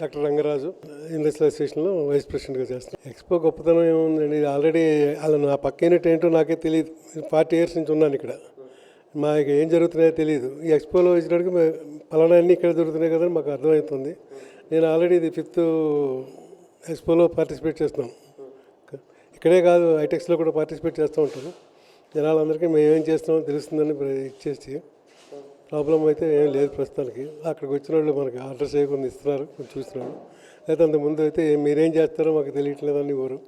Doctor Rangaraju industry అసోసియేషన్లో vice ప్రెసిడెంట్గా చేస్తాను ఎక్స్పో గొప్పతనం ఏముందండి ఆల్రెడీ అలా నా పక్క యూనిట్ ఏంటో నాకే తెలియదు. ఫార్టీ ఇయర్స్ నుంచి ఉన్నాను ఇక్కడ. మాకు ఏం జరుగుతున్నాయో తెలియదు. ఈ ఎక్స్పోలో వచ్చినట్టుగా మే- పలానా అన్నీ ఇక్కడ జరుగుతున్నాయి కదా మాకు అర్థమవుతుంది. నేను ఆల్రెడీ ఇది ఫిఫ్త్ ఎక్స్పోలో పార్టిసిపేట్ చేస్తున్నాను ఇక్కడే కాదు హైటెక్స్లో కూడా పార్టిసిపేట్ చేస్తూ ఉంటాను జనాలందరికీ మేము ఏం చేస్తున్నామో తెలుస్తుందని ఇచ్చేసి ప్రాబ్లం అయితే ఏం లేదు ప్రస్తుతానికి. అక్కడికి వచ్చిన వాళ్ళు మనకి ఆర్డర్ చేయకుండా ఇస్తున్నారు కొంచెం చూస్తున్నారు. అయితే అంతకుముందు ముందు అయితే మీరేం చేస్తారో మాకు తెలియట్లేదని ఊరు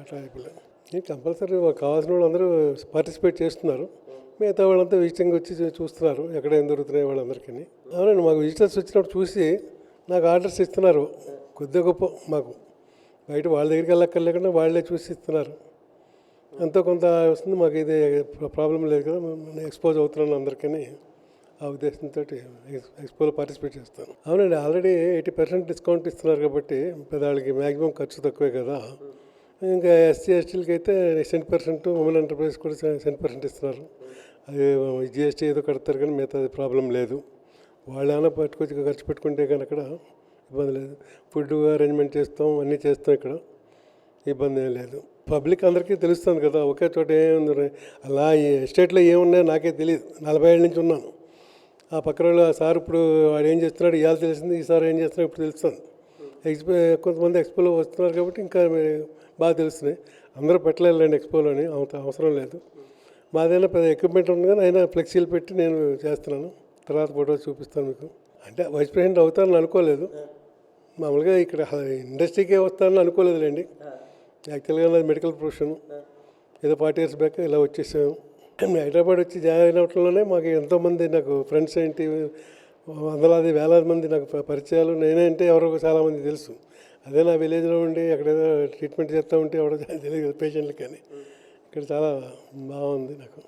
అట్లా అయిపోలేదు కంపల్సరీ మాకు కావాల్సిన వాళ్ళు అందరూ పార్టిసిపేట్ చేస్తున్నారు. మిగతా వాళ్ళంతా విజిటింగ్ వచ్చి చూస్తున్నారు ఎక్కడ ఏం దొరుకుతున్నాయి వాళ్ళందరికీ. అవునండి మాకు విజిటర్స్ వచ్చినప్పుడు చూసి నాకు ఆర్డర్స్ ఇస్తున్నారు. కొద్దిగా గొప్ప మాకు. బయట వాళ్ళ దగ్గరికి వెళ్ళక్కర్లేకుండా వాళ్ళే చూసి ఇస్తున్నారు. ఎంతో కొంత వస్తుంది మాకు ఇది ప్రాబ్లం లేదు కదా ఎక్స్పోజ్ అవుతున్నాను అందరికీ. ఆ ఉద్దేశంతో ఎక్స్పోలో పార్టిసిపేట్ చేస్తాను. అవునండి ఆల్రెడీ ఎయిటీ పర్సెంట్ డిస్కౌంట్ ఇస్తున్నారు కాబట్టి పెద్దవాళ్ళకి మ్యాక్సిమం ఖర్చు తక్కువే కదా. ఇంకా ఎస్సీ ఎస్టీలకి అయితే సెంట్ పర్సెంట్ ఉమెన్ ఎంటర్ప్రైజ్ కూడా సెంట్ పర్సెంట్ ఇస్తున్నారు. అది జిఎస్టీ ఏదో కడతారు కానీ మిగతా ప్రాబ్లం లేదు. వాళ్ళైనా పట్టుకొచ్చి ఖర్చు పెట్టుకుంటే కానీ అక్కడ ఇబ్బంది లేదు. ఫుడ్ అరేంజ్మెంట్ చేస్తాం అన్నీ చేస్తాం ఇక్కడ. ఇబ్బంది ఏం లేదు. పబ్లిక్ అందరికీ తెలుస్తుంది కదా ఒకే చోట ఏముంది? అలా ఈ ఎస్టేట్లో ఏమున్నాయో నాకే తెలియదు నలభై ఏళ్ళ నుంచి ఉన్నాను. ఆ పక్కన వాళ్ళు ఆ సార్ ఇప్పుడు వాడు ఏం చేస్తున్నాడు? ఇవాళ తెలిసింది. ఈ సార్ ఏం చేస్తున్నాడు ఇప్పుడు తెలుస్తుంది. ఎక్స్పో కొంతమంది ఎక్స్పోలో వస్తున్నారు కాబట్టి ఇంకా బాగా తెలుస్తున్నాయి. అందరూ పెట్టలేదండి ఎక్స్పోలోని అంత అవసరం లేదు. మాదైనా పెద్ద ఎక్విప్మెంట్ ఉంది కానీ అయినా ఫ్లెక్సీలు పెట్టి నేను చేస్తున్నాను. తర్వాత ఫోటో చూపిస్తాను మీకు. అంటే వైస్ ప్రెసిడెంట్ అవుతానని అనుకోలేదు. మామూలుగా ఇక్కడ ఇండస్ట్రీకే వస్తానని అనుకోలేదులేండి. యాక్చువల్గా నాది మెడికల్ ప్రొఫెషన్. ఏదో ఫార్టీ ఇయర్స్ బ్యాక్ ఇలా వచ్చేసాము నేను హైదరాబాద్ వచ్చి జాయిన్ అవటంలోనే మాకు ఎంతోమంది నాకు ఫ్రెండ్స్ ఏంటి వందలాది వేలాది మంది నాకు పరిచయాలు. నేనంటే ఎవరో చాలామంది తెలుసు. అదే నా విలేజ్లో ఉండి ఎక్కడేదో ట్రీట్మెంట్ చేస్తూ ఉంటే ఎవడో తెలియదు పేషెంట్లకి కానీ ఇక్కడ చాలా బాగుంది నాకు.